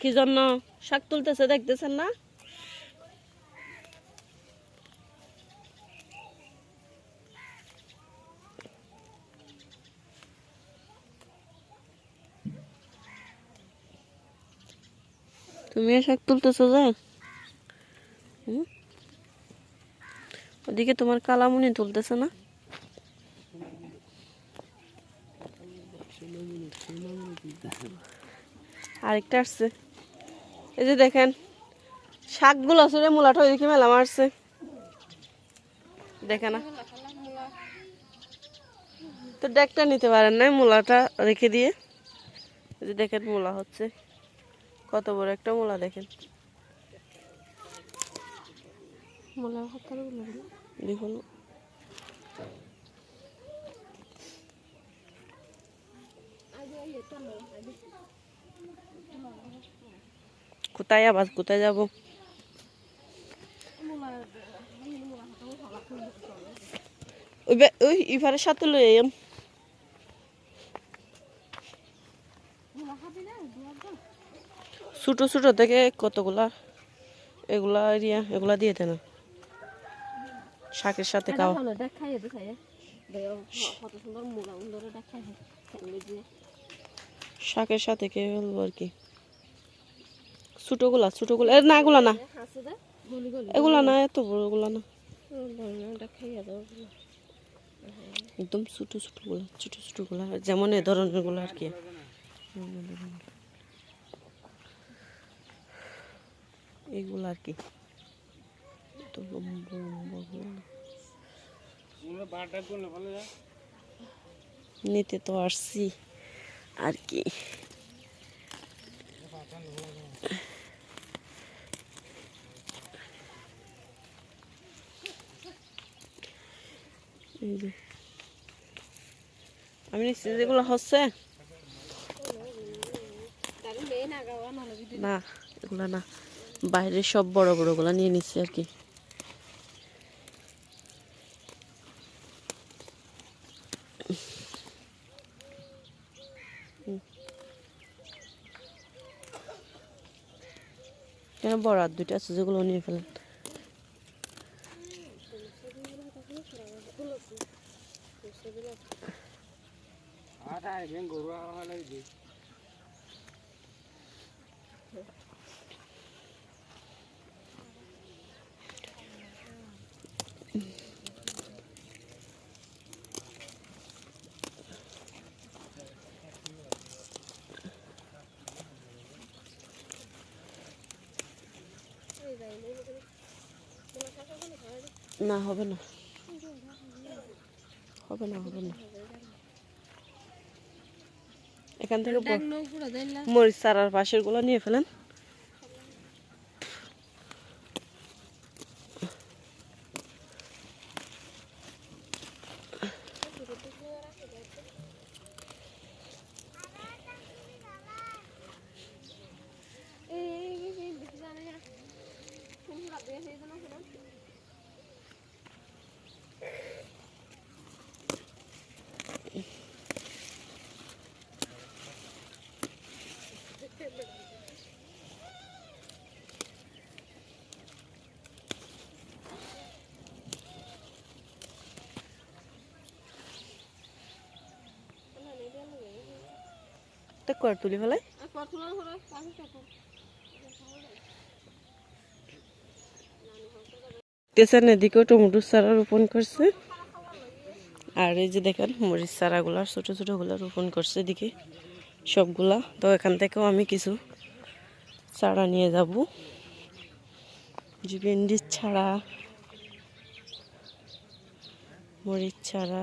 কি জন্য? শাক তুলতেছে, দেখতেছেন না? তুমি শাক তুলতেছো যে? ওদিকে তোমার কালামুনি তুলতেছে না? আরেকটা আসছে। এই যে দেখেন শাকগুলো আসলে মূলাটা ওইদিকে মেলা মারছে। দেখে না। তো ডেকটা নিতে পারেন না মূলাটা রেখে দিয়ে। এই যে দেখেন মূলা হচ্ছে। কত বড় একটা মূলা দেখেন। দেখুন। কোথায় আবার, কোথায় যাব? ওই সাথে লই আইম। ছোটো ছোটো থেকে কতগুলা? এগুলা এরিয়া, এগুলা দিয়ে দেন শাকের সাথে খাওয়া শাকের সাথে কে বলব আর কি। ছোটোগুলা ছোটোগুলা। এ, না, এগুলা না। এগুলা না, এত বড়গুলা না। একদম ছোটো, ছোটোগুলা ছোটো, ছোটোগুলা। যেমন এ ধরনেরগুলো আর কি। এইগুলো আর কি। তো লম্বা লম্বা নিতে তো আসছি। আর কি। আমি নিচ্ছি, যেগুলো হচ্ছে। না, এগুলো না। বাইরে সব বড় বড়গুলা নিয়ে নিচ্ছি আর কি। এখানে বড় আর দুইটা আছে, যেগুলো নিয়ে ফেলেন? না হবে না হবে না হবে না এখান থেকে মরিচ চারার পাশেরগুলো নিয়ে ফেলেন। কর তুলি ফেলাই তেসার এদিকেও টমেটো চারা রোপণ করছে। আর এই যে দেখেন, মরিচ চারাগুলা, ছোট ছোটগুলা রোপণ করছে এদিকে। সবগুলা। তো এখান থেকেও আমি কিছু চারা নিয়ে যাব। যে ছাড়া মরিচ ছাড়া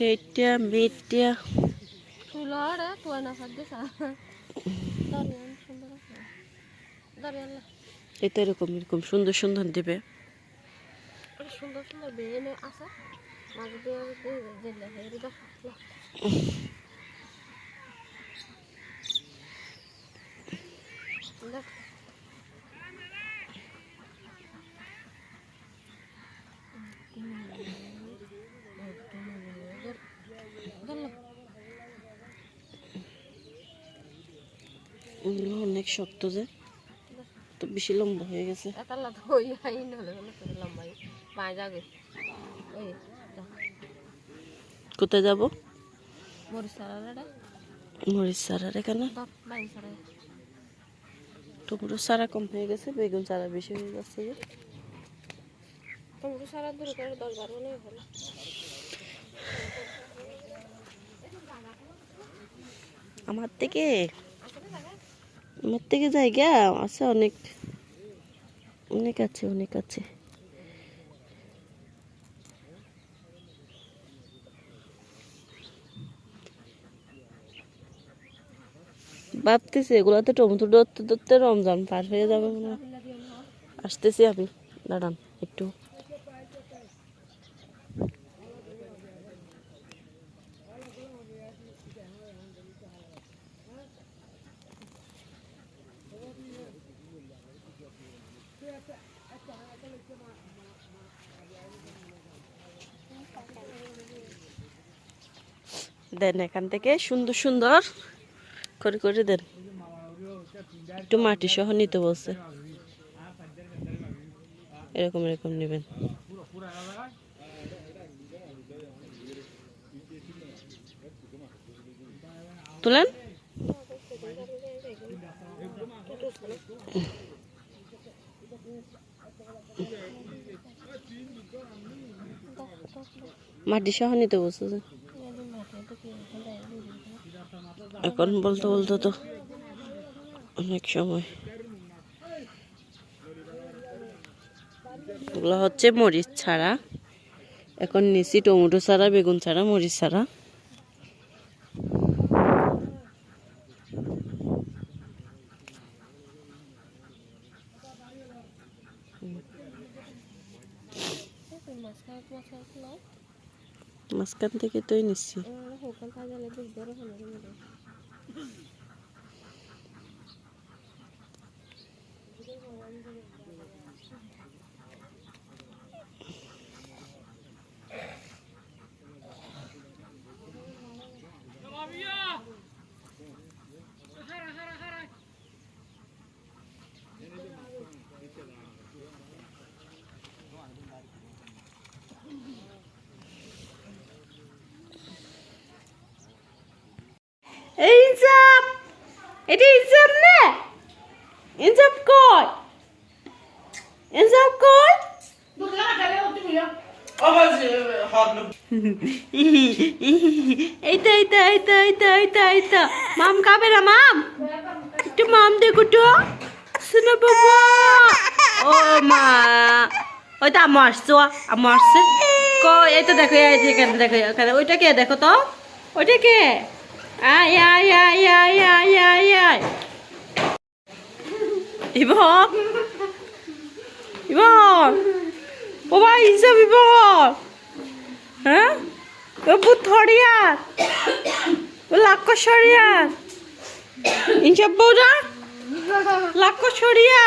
টেটিয়া মেটিয়া ফুলরে তুই না সাজে সা দরিয়ান সুন্দর আছে দরিয়ান এটা এরকম এরকম সুন্দর সুন্দর দিবে। সুন্দর সুন্দর বেনে আছে। মাঝে দিয়ে দেখ। এগুলো অনেক শক্ত যে। তো বেশি লম্বা হয়ে গেছে। কোথায় যাব? মরিচ সারার এখানে টমেটো সারা কম হয়ে গেছে বেগুন সারা বেশি হয়ে যাচ্ছে যে। টমেটো সারা দূর করে দশ বারো আমার থেকে? আমার থেকে জায়গা? আছে অনেক। অনেক আছে অনেক আছে। ভাবতেছি এগুলোতে টমেটো ধরতে ধরতে রমজান পার হয়ে যাবে আসতেছি আমি। দাঁড়ান, একটু। দেন এখান থেকে সুন্দর সুন্দর করে করে দেন। একটু মাটি সহ নিতে বলছে। এরকম এরকম নেবেন। তুলেন? মাটি সহ নিতে বলছে যে। এখন বলতে বলতে তো অনেক সময়। এগুলো হচ্ছে মরিচ ছাড়া। এখন নিচি টমেটো ছাড়া, বেগুন ছাড়া, মরিচ ছাড়া। মাঝখান থেকে তোই নিচ্ছি Thank you. এইটা এইটা এইটা এইটা এইটা এইটা মাম খাবে না, মাম? একটু মাম দেখো তো। বাবা। ও মা। ওইটা আমো আসছো আমো আসছে। কই, এই দেখো, এই এখানে দেখো, এখানে। ওইটা কে দেখো তো? ওইটা কে? আয় আয় আয় আয় আয় আয় আয়। ও ভাই ইসব ইবন। হ্যাঁ? ও বৌরা লাক্কসরিয়া